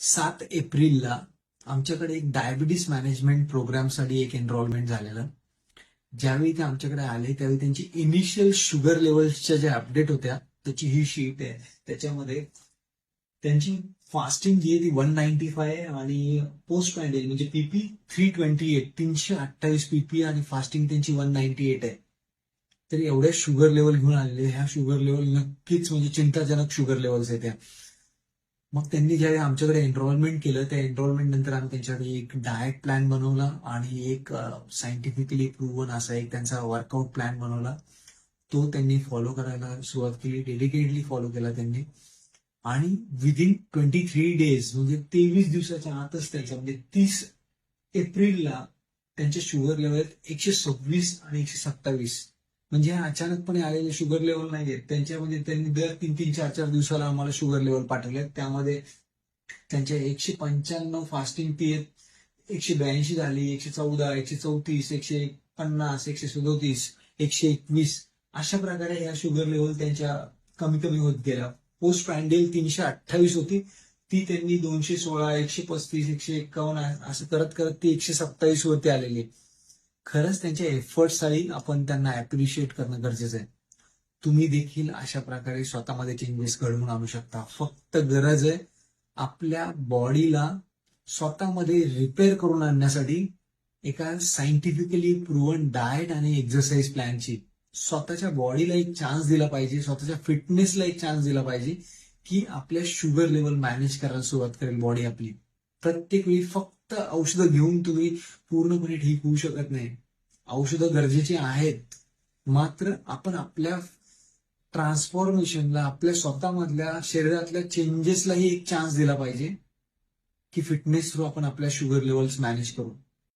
सात एप्रिलला आमच्याकडे एक डायबिटीस मॅनेजमेंट प्रोग्रामसाठी एक एनरोलमेंट झालेलं. ज्यावेळी ते आमच्याकडे आले त्यावेळी त्यांची इनिशियल शुगर लेवल्सच्या ज्या अपडेट होत्या त्याची ही शीट आहे. त्याच्यामध्ये त्यांची फास्टिंग जी आहे ती वन नाईन्टी फाय आणि पोस्ट पॅन्डेज म्हणजे पीपी थ्री ट्वेंटी एट तीनशे अठ्ठावीस पीपी आणि फास्टिंग त्यांची वन नाईन्टी एट आहे. तर एवढ्या शुगर लेवल घेऊन आलेले ह्या शुगर लेवल नक्कीच म्हणजे चिंताजनक शुगर लेवल्स आहेत त्या मग त्यांनी ज्यावेळी आमच्याकडे एनरोलमेंट केलं त्या एनरोलमेंट नंतर आम्ही त्यांच्याकडे एक डाएट प्लॅन बनवला आणि एक सायंटिफिकली प्रूव्हन असा एक त्यांचा वर्कआउट प्लॅन बनवला. तो त्यांनी फॉलो करायला सुरुवात केली डेडिकेटली फॉलो केला त्यांनी. आणि विदिन ट्वेंटी थ्री डेज म्हणजे तेवीस दिवसाच्या आतच त्यांचा म्हणजे तीस एप्रिलला त्यांचे शुगर लेवल एकशे सव्वीस आणि एकशे सत्तावीस म्हणजे अचानकपणे आलेले शुगर लेवल नाही आहेत त्यांच्यामध्ये त्यांनी दर तीन तीन चार चार दिवसाला आम्हाला शुगर लेवल पाठवले. त्यामध्ये त्यांच्या एकशे पंच्याण्णव फास्टिंग पीएत एकशे ब्याऐंशी झाली एकशे चौदा एकशे चौतीस एकशे पन्नास एकशे सदोतीस एकशे एकवीस. अशा प्रकारे ह्या शुगर लेवल त्यांच्या कमी कमी होत गेल्या. पोस्ट पॅन्डेल तीनशे अठ्ठावीस होती. ती त्यांनी दोनशे सोळा एकशे पस्तीस एकशे एक्कावन्न असं करत करत ती एकशे सत्तावीस वरती आलेली. आहे. खरंच त्यांच्या एफर्टसाठी आपण त्यांना अप्रिशिएट करणं गरजेचं आहे. तुम्ही देखील अशा प्रकारे स्वतःमध्ये चेंजेस घडवून आणू शकता. फक्त गरज आहे आपल्या बॉडीला स्वतःमध्ये रिपेअर करून आणण्यासाठी एका सायंटिफिकली प्रूव्हन डाएट आणि एक्सरसाइज प्लॅनची स्वतःच्या बॉडीला एक चान्स दिला पाहिजे स्वतःच्या फिटनेसला एक चान्स दिला पाहिजे की आपल्या शुगर लेवल मॅनेज करायला सुरुवात करेल बॉडी आपली. प्रत्येक वेळी फक्त औषधं घेऊन तुम्ही पूर्णपणे ठीक होऊ शकत नाही. औषधं गरजेची आहेत. मात्र आपण आपल्या ट्रान्सफॉर्मेशनला आपल्या स्वतःमधल्या शरीरातल्या चेंजेसलाही एक चान्स दिला पाहिजे की फिटनेस थ्रू आपण आपल्या शुगर लेवल्स मॅनेज करू.